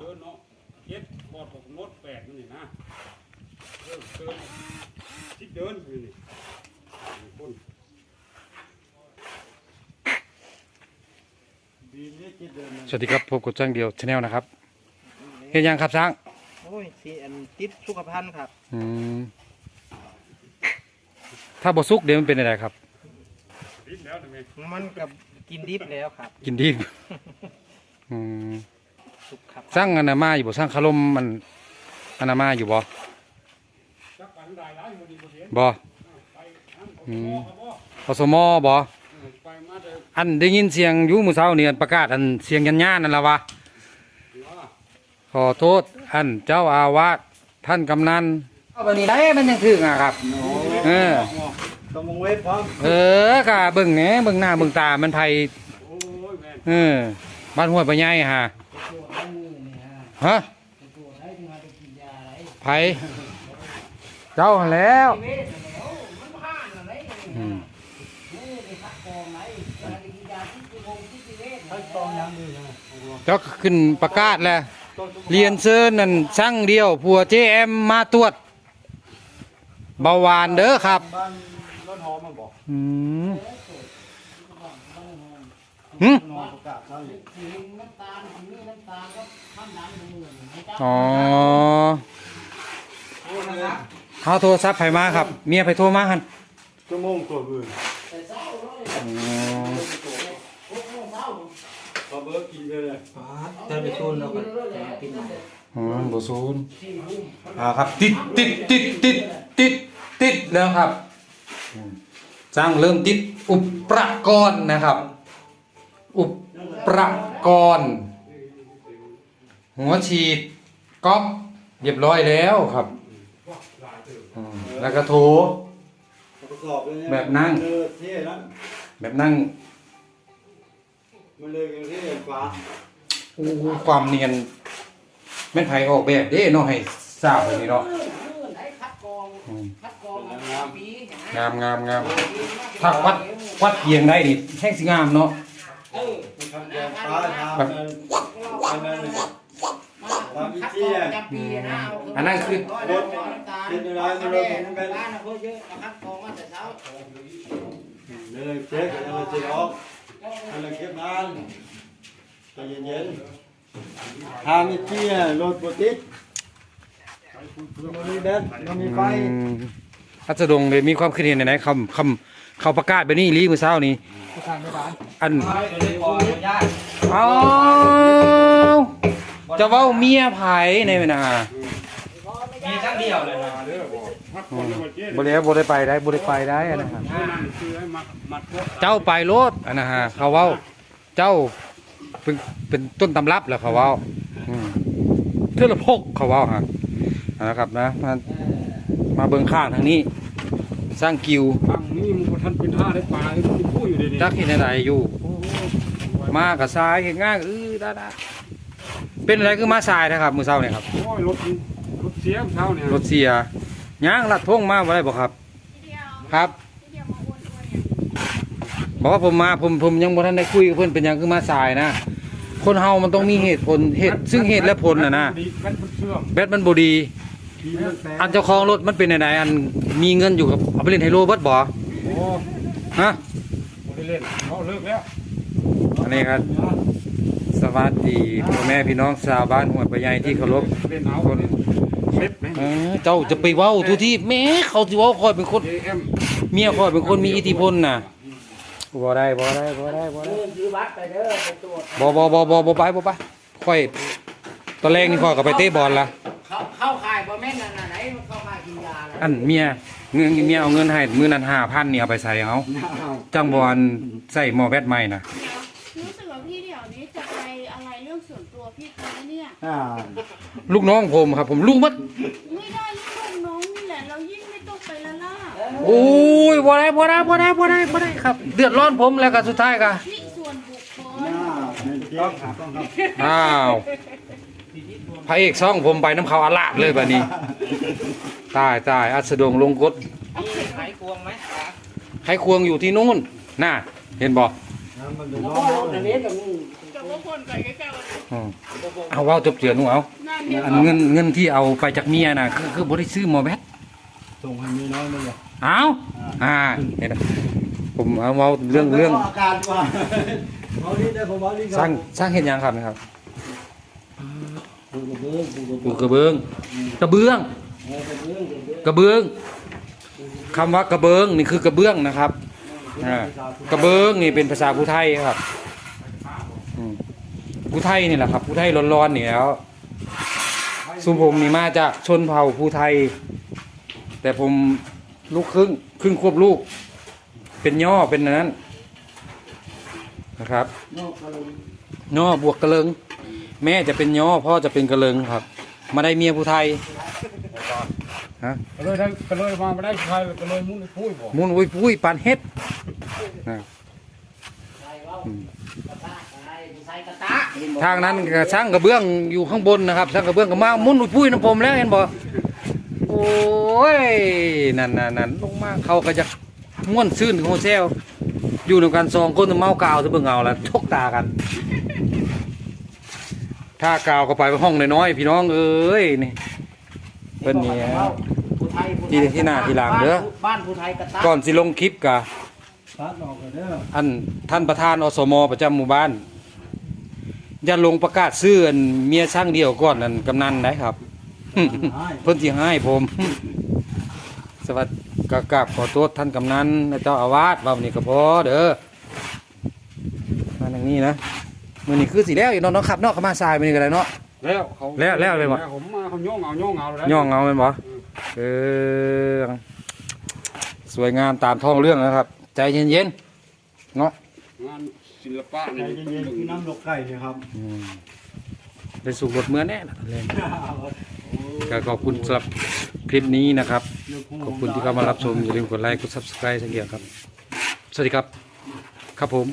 เดินเนาะเจ็ดบอดของรถแปดนี่นะเออเดินทิศเดินนี่นี่คนดีนี่จิตเดินสวัสดีครับพบกับจ้างเดียวชาแนลนะครับเห็นยังครับช้างโอ้ยสีอันติดสุขภัณฑ์ครับอืมถ้าบ่สุกเดี๋ยวมันเป็นอะไรครับ ดินแล้วทำไมมันกับกินดิบแล้วครับ กินดิบอืม สุขครับสร้างอนามาอยู่บ่สร้างคารมมันอนามาอยู่บ่จักปันได้หลายคนดีคนเห็นบ่ไปทางอืมเขาบอกพสมบ่ไปมาเด้ออันได้ยินเสียงอยู่มื้อเช้านี่อันประกาศอันเสียงยันย่านนั่นล่ะวะว่าขอโทษอันเจ้าอาวาสท่านกำนันเอาบัดนี้ได้มันยังถึงอะครับเออตรงวงเว็บพร้อมเออกะเบิ่งแหนเบิ่งหน้าเบิ่งตามันไผโอ้ยแม่นเออบ้านห้วยปะใหญ่ฮะ ฮะไผเจ้าหันแล้วอืมเจ้าก็ขึ้นประกาศแล้วเรียนเชิญนั่นช่างเดียวผัวเจแอมมาตรวจเบาหวานเด้อครับบ้านรถหอม มันบอกอืมหึนอนประกาศเขาอยู่อ๋อเขาโทรศัพท์ไผมาครับ เมียไผโทรมาหันชั่วโมงตัวอื่นอ๋อเขาเบิร์กินเลยเลยแต่ไปชนเราก็กินอืมบ่ศูนย์อ่าครับ ติดติดติดติดติดติดแล้วครับอืมจ้างเริ่มติดอุปกรณ์นะครับ อุปกรณ์หัวฉีดก๊อกเรียบร้อยแล้วครับอืมแล้วก็โถ ประกอบเลยแบบนั่ง เออเท่นั้นแบบนั่งมันเลยกันที่ฟ้าอู้ความเนียนแม่นไผออกแบบเด้เนาะให้ทราบแบบนี้เนาะอืมงามงามงามถ้าวัดวัดเพียงได้นี่แห้งสิงามเนาะ ทำแกงฟ้าทำนั้นทำนั้นทำอีเจี๊ยอันนั้นคือรถกินอะไรมันรถผมเป็นบ้านนะเพื่อเยอะนะครับกองมาแต่เช้าเลยเช็คแล้วมันจะออกมันเลยเก็บงานใจเย็นๆทำอีเจี๊ยรถปติดมันมีแบตมันมีไฟอัสดงเลยมีความคิดเห็นไหนคำคำ เขาประกาศไปนี่รีมื้อเช้านี้ผู้ทางไม่บ้านอันไปเลยขออนุญาตเอาจะเว้าเมียไผในเวลามีทั้งเดียวเลยนะเด้อบอกพักคนแล้วมาเจ๊บ่ได้บ่ได้ไปได้บ่ได้ไปได้อันนะครับนั่นคือให้มัดมัดพวกเจ้าไปโลดอันนะฮะเขาเว้าเจ้าเป็นเป็นต้นตำรับแล้วเขาเว้าอืมเทือละพกเขาเว้าฮะเอานะครับนะมามาเบิ่งข้างทางนี้ สร้างกิวทางนี้มันบ่ทันเป็นท่าได้ปลาเลยมันพูดอยู่ดีนี่จักเห็นอะไรอยู่ มากับทรายเห็นง่ายเออได้ได้เป็นอะไรคือมาทรายนะครับมือเช้าเนี่ยครับ โอ้ยรถรถเสียเช้าเนี่ยรถเสียย่างลัดท่งมาบ่ได้บ่ครับ ครับบอกว่าผมมาผมผมยังบ่ทันได้คุยกับเพื่อนเป็นหยังคือมาสายนะคนเฮามันต้องมีเหตุผลเหตุซึ่งเหตุและผลน่ะนะมันเชื่อมแบตมันบ่ดีทีมันแตก อันเจ้าของรถมันเป็นไหนๆอันมีเงินอยู่กับเอาไปเล่นไฮโลเบิดบ่โอ้ฮะบ่ได้เล่นเขาเลิกแล้วอันนี้ครับ สวัสดีพ่อแม่พี่น้องชาวบ้านห้วยปะใหญ่ที่เคารพเล่นเอาคนเล็บไหมเออเจ้าจะไปเว้าทุกที่แม่เขาสิเว้าคอยเป็นคน เอ็มเมียคอยเป็นคนมีอิทธิพลน่ะบ่ได้บ่ได้บ่ได้บ่ได้ซื้อบัตรไปเด้อไปตรวจบ่บ่บ่บ่บ่ไปบ่ไปค่อยตอนแรกนี่ค่อยก็ไปเตะบอลละเข้าเข้าข่าย อันเมียเงินเมียเอาเงินให้มื้อนั้น5,000นี่เอาไปใส่เอาจังบอลใส่หม้อแบตใหม่น่ะรู้สึกว่าพี่เดี๋ยวนี้จะไปอะไรเรื่องส่วนตัวพี่เขาเนี่ยอ่าลูกน้องผมครับ ผมลูกมัดไม่ได้ลูกน้องนี่แหละเรายิ่งไม่ต้องไปละล่าโอ้ยบ่ได้บ่ได้บ่ได้บ่ได้บ่ได้ครับ เดือดร้อนผมแล้วก็สุดท้ายก็ที่ส่วนบุคคลต้องครับต้องครับอ้าว พระเอกซ่องผมไปน้ำเขาอาลาดเลยบัดนี้ ตายตายอัสดงลงกดมีไขควงไหมครับใครควงอยู่ที่นู่นน่ะเห็นบ่มันเป็นโอ้น้องโหอันนี้ก็มีจะว่าว่าคนไก่ใกล้ๆวันนี้อืมเอาเว้าจบเจือหนูเอานั่นเนี่ยอันเงินเงินที่เอาไปจากเมียน่ะคือคือบ่ได้ซื้อหมอแบตส่งให้มีน้อยนึงเลย เอาอ่าเห็นไหมผมเอาเว้าเรื่องเรื่องอาการดีกว่าเอานี่ได้ผมเอานี่สร้างสร้างเห็นยังครับนะครับปู กระเบื้องปูกระเบื้องกระเบื้องกระเบื้องคำว่ากระเบื้องนี่คือกระเบื้องนะครับกระเบื้องนี่เป็นภาษาผู้ไทยครับผู้ไทยนี่แหละครับผู้ไทยร้อนๆนี่แล้วสุผมนี่มาจากชนเผ่าผู้ไทย แต่ผมลูกครึ่งครึ่งควบลูก เป็นย่อเป็นอันนั้นนะครับนอกระเบื้องย่อบวกกระเลิง แม่จะเป็นย่อพ่อจะเป็นกระเลิงครับ มาได้เมียผู้ไทยฮะก็เลยได้ก็เลยมาไม่ได้ใครก็เลยมุ้งพูดบอกมุนอุ้ยปุ้ยปานเฮ็ดนะใส่เว้ากระตะใส่ใส่กระตะเห็นบ่ทางนั้นก็สร้างกระเบื้องอยู่ข้างบนนะครับสร้างกระเบื้องก็มามุนอุ้ยปุ้ยน้ำผมแล้วเห็นบ่โอ้ยนั่นนั่นนั่นลงมาเขาก็จะม่วนซื่นของเซลอยู่ในกันสองคนเมากาวซะเบิ่งเอาละชกตากัน ถ้ากาวก็ไปห้องน้อยๆพี่น้องเอ้ยนี่เพิ่นนี่ ผู้ไทยผู้ไทที่ยที่หน้าที่หลังเด้อ บ้านผู้ไทยกระตะก่อนสิลงคลิปกะพัดออกกันเด้ออันท่านประธานอสมประจำหมู่บ้านอย่าลงประกาศซื้ออันเมียช่างเดียวก่อนอันกำนันได้ครับ เพิ่นสิให้ผม สวัสดีกกราบขอโทษท่านกำนันและเจ้าอาวาสว่าวันนี้ก็พอเด้อมาทางนี้นะ มื้อนี้คือสิแล้วอีกเนาะเนาะครับเนาะเขามาทรายมื้อนี้ก็ได้เนาะ แล้วเขาแล้วแล้วเลยบ่ ผมมาเขาย่องเอาย่องเอาเลยย่องเอาแม่นบ่เออสวยงามตามท้องเรื่องนะครับ ใจเย็นๆเนาะงานศิลปะใจนี่เย็นๆคือน้ำลกไก่เนี่ยครับ อืมไปสู่รถเมื่อแน่ล่ะเลยก็ขอบคุณสำหรับคลิปนี้นะครับ ขอบคุณที่เข้ามารับชมอย่าลืมกดไลค์กด subscribe สักอย่างครับ สวัสดีครับ ครับผม